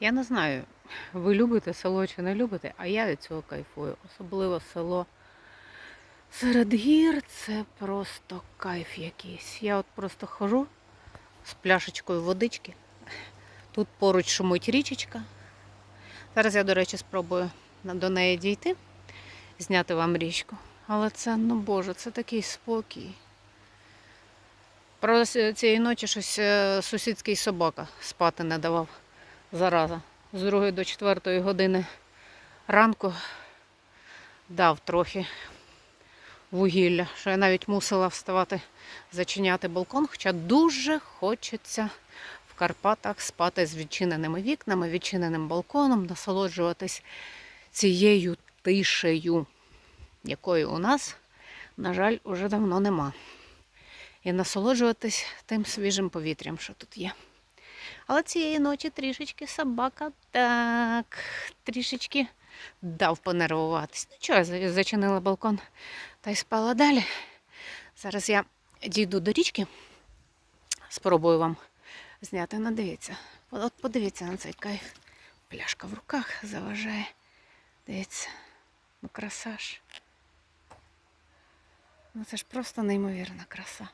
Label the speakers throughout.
Speaker 1: Я не знаю, ви любите село чи не любите, а я від цього кайфую. Особливо село серед гір це просто кайф якийсь. Я от просто хожу з пляшечкою водички. Тут поруч шумить річечка. Зараз я, до речі, спробую до неї дійти, зняти вам річку. Але це, ну боже, це такий спокій. Правда, цієї ночі щось е, сусідський собака спати не давав зараза. З 2 до 4 години ранку дав трохи вугілля, що я навіть мусила вставати зачиняти балкон, хоча дуже хочеться в Карпатах спати з відчиненими вікнами, відчиненим балконом, насолоджуватись цією тишею, якої у нас, на жаль, уже давно нема. І насолоджуватись тим свіжим повітрям, що тут є. Але цієї ночі трішечки собака так, трішечки дав понервуватись. Ну чого, я зачинила балкон та й спала далі. Зараз я дійду до річки, спробую вам зняти. Ну, дивіться. От подивіться на цей кайф. Пляшка в руках заважає. Дивіться. Ну, краса ж. Ну це ж просто неймовірна краса.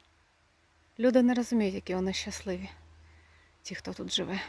Speaker 1: Люди не розуміють, які вони щасливі, ті, хто тут живе.